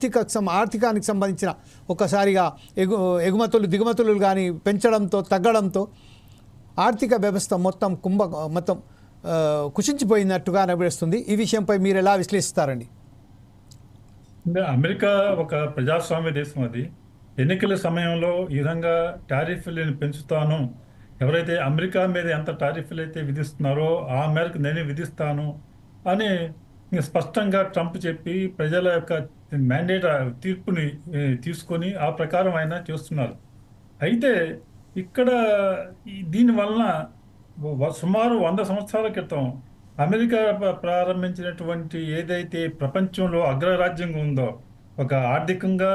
ఆర్థిక ఆర్థికానికి సంబంధించిన ఒకసారిగా ఎగు ఎగుమతులు దిగుమతులు కానీ పెంచడంతో తగ్గడంతో ఆర్థిక వ్యవస్థ మొత్తం కుంభ మొత్తం కుషించిపోయినట్టుగా అనిపిస్తుంది. ఈ విషయంపై మీరు ఎలా విశ్లేషిస్తారండి? అమెరికా ఒక ప్రజాస్వామ్య దేశం అది. ఎన్నికల సమయంలో ఈ విధంగా టారిఫ్లను పెంచుతాను. ఎవరైతే అమెరికా మీద ఎంత టారిఫ్లు అయితే విధిస్తున్నారో ఆ మేరకు నేను విధిస్తాను అని స్పష్టంగా ట్రంప్ చెప్పి ప్రజల యొక్క మ్యాండేట్ తీర్పుని తీసుకొని ఆ ప్రకారం ఆయన చేస్తున్నారు. అయితే ఇక్కడ దీనివలన దీని వలన సుమారు వంద సంవత్సరాల క్రితం అమెరికా ప్రారంభించినటువంటి ఏదైతే ప్రపంచంలో అగ్రరాజ్యంగా ఉందో ఒక ఆర్థికంగా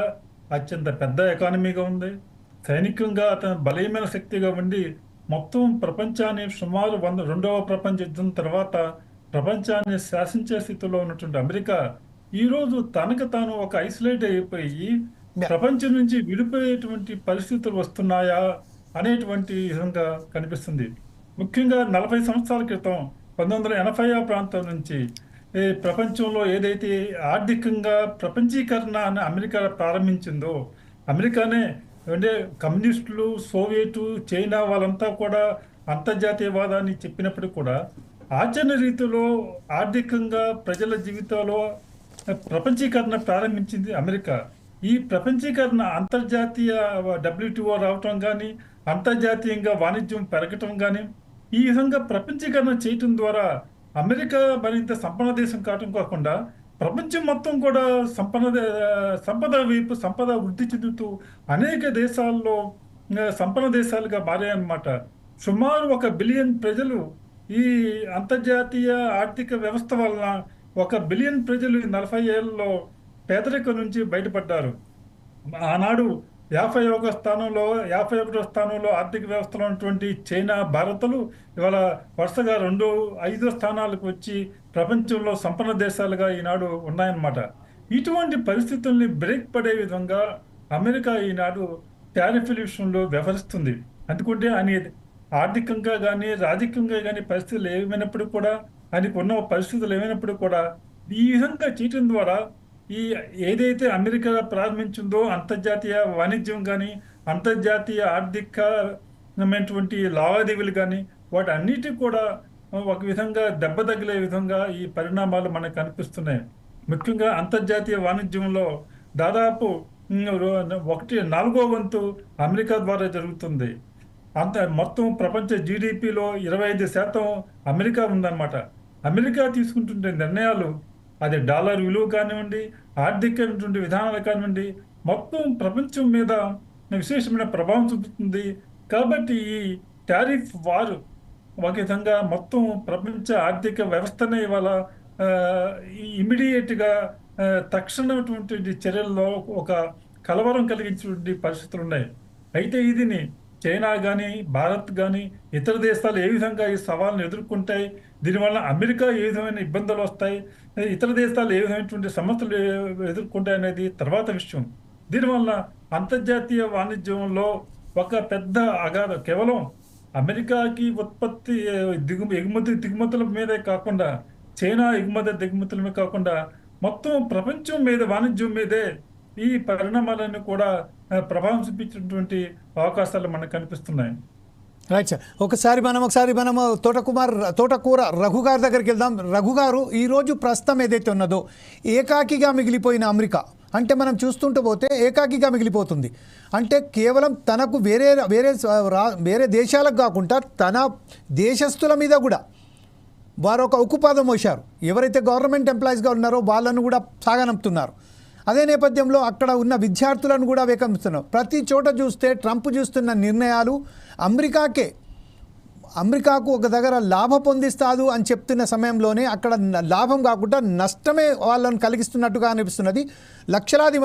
అత్యంత పెద్ద ఎకానమీగా ఉంది. సైనికంగా అతను బలమైన శక్తిగా ఉండి మొత్తం ప్రపంచాన్ని సుమారు వంద రెండవ ప్రపంచ యుద్ధం తర్వాత ప్రపంచాన్ని శాసించే స్థితిలో ఉన్నటువంటి అమెరికా ఈరోజు తనకు తాను ఒక ఐసోలేట్ అయిపోయి ప్రపంచం నుంచి విడిపోయేటువంటి పరిస్థితులు వస్తున్నాయా అనేటువంటి విధంగా కనిపిస్తుంది. ముఖ్యంగా నలభై సంవత్సరాల క్రితం పంతొమ్మిది వందల ప్రాంతం నుంచి ఈ ప్రపంచంలో ఏదైతే ఆర్థికంగా ప్రపంచీకరణ అని అమెరికా ప్రారంభించిందో అమెరికానే అంటే కమ్యూనిస్టులు సోవియటు చైనా వాళ్ళంతా కూడా అంతర్జాతీయవాదాన్ని చెప్పినప్పుడు కూడా ఆచరణ రీతిలో ఆర్థికంగా ప్రజల జీవితంలో ప్రపంచీకరణ ప్రారంభించింది అమెరికా. ఈ ప్రపంచీకరణ అంతర్జాతీయ డబ్ల్యూటీఓ రావటం కానీ అంతర్జాతీయంగా వాణిజ్యం పెరగటం కానీ ఈ విధంగా ప్రపంచీకరణ చేయటం ద్వారా అమెరికా మరింత సంపన్న దేశం కావటం కాకుండా ప్రపంచం మొత్తం కూడా సంపన్న సంపద వైపు సంపద వృద్ధి చెందుతూ అనేక దేశాల్లో సంపన్న దేశాలుగా మారాయన్నమాట. సుమారు ఒక బిలియన్ ప్రజలు ఈ అంతర్జాతీయ ఆర్థిక వ్యవస్థ వలన ఒక బిలియన్ ప్రజలు నలభై ఏళ్ళలో పేదరికం నుంచి బయటపడ్డారు. ఆనాడు యాభై ఒక స్థానంలో యాభై ఒకటో స్థానంలో ఆర్థిక వ్యవస్థలో ఉన్నటువంటి చైనా భారత్లు ఇవాళ వరుసగా రెండు ఐదో స్థానాలకు వచ్చి ప్రపంచంలో సంపన్న దేశాలుగా ఈనాడు ఉన్నాయన్నమాట. ఇటువంటి పరిస్థితుల్ని బ్రేక్ పడే విధంగా అమెరికా ఈనాడు టారిఫ్ల విషయంలో వ్యవహరిస్తుంది. అందుకుంటే అని ఆర్థికంగా కానీ రాజకీయంగా కానీ పరిస్థితులు ఏమైనప్పుడు కూడా ఆయనకు ఉన్న పరిస్థితులు ఏమైనప్పుడు కూడా ఈ విధంగా చేయటం ద్వారా ఈ ఏదైతే అమెరికా ప్రారంభించిందో అంతర్జాతీయ వాణిజ్యం కానీ అంతర్జాతీయ ఆర్థికమైనటువంటి లావాదేవీలు కానీ వాటి అన్నిటి కూడా ఒక విధంగా దెబ్బ తగిలే విధంగా ఈ పరిణామాలు మనకు కనిపిస్తున్నాయి. ముఖ్యంగా అంతర్జాతీయ వాణిజ్యంలో దాదాపు రో- ఒకటి నాలుగో వంతు అమెరికా ద్వారా జరుగుతుంది. అంత మొత్తం ప్రపంచ జీడిపిలో ఇరవై ఐదు శాతం అమెరికా ఉందన్నమాట. అమెరికా తీసుకుంటుంటే నిర్ణయాలు అది డాలర్ విలువ కానివ్వండి ఆర్థికమైనటువంటి విధానాలు కానివ్వండి మొత్తం ప్రపంచం మీద విశేషమైన ప్రభావం చూపుతుంది. కాబట్టి ఈ టారిఫ్ వారు ఒక విధంగా మొత్తం ప్రపంచ ఆర్థిక వ్యవస్థనే ఇవాళ ఇమీడియట్గా తక్షణమైనటువంటి చర్యల్లో ఒక కలవరం కలిగించేటువంటి పరిస్థితులు ఉన్నాయి. అయితే ఇదిని చైనా కానీ భారత్ కానీ ఇతర దేశాలు ఏ విధంగా ఈ సవాళ్ళను ఎదుర్కొంటాయి? దీనివల్ల అమెరికా ఏ విధమైన ఇబ్బందులు వస్తాయి? ఇతర దేశాలు ఏ విధమైనటువంటి సమస్యలు ఎదుర్కొంటాయి అనేది తర్వాత విషయం. దీనివల్ల అంతర్జాతీయ వాణిజ్యంలో ఒక పెద్ద అగాధ కేవలం అమెరికాకి ఉత్పత్తి దిగు ఎగుమతి దిగుమతుల మీదే కాకుండా చైనా ఎగుమతి దిగుమతుల మీద కాకుండా మొత్తం ప్రపంచం మీద వాణిజ్యం మీదే ఈ పరిణామాలన్నీ కూడా ప్రభావం చూపించినటువంటి అవకాశాలు మనకు కనిపిస్తున్నాయి. రైట్ సార్ ఒకసారి మనం ఒకసారి మనము తోటకుమార్ తోటకూర రఘు గారి దగ్గరికి వెళ్దాం. రఘు గారు ఈరోజు ప్రస్తుతం ఏదైతే ఉన్నదో ఏకాకిగా మిగిలిపోయిన అమెరికా అంటే మనం చూస్తుంటూ పోతే ఏకాకిగా మిగిలిపోతుంది. అంటే కేవలం తనకు వేరే వేరే వేరే దేశాలకు కాకుండా తన దేశస్తుల మీద కూడా వారు ఒక ఉక్కుపాదం మోశారు. ఎవరైతే గవర్నమెంట్ ఎంప్లాయీస్గా ఉన్నారో వాళ్ళను కూడా సాగనంపుతున్నారు. అదే నేపథ్యంలో అక్కడ ఉన్న విద్యార్థులను కూడా వేకంపిస్తున్నాం ప్రతి చోట చూస్తే ట్రంప్ చూస్తున్న నిర్ణయాలు అమెరికాకే అమెరికాకు ఒక దగ్గర లాభ పొందిస్తాదు అని చెప్తున్న సమయంలోనే అక్కడ లాభం కాకుండా నష్టమే వాళ్ళను కలిగిస్తున్నట్టుగా అనిపిస్తున్నది. లక్షలాది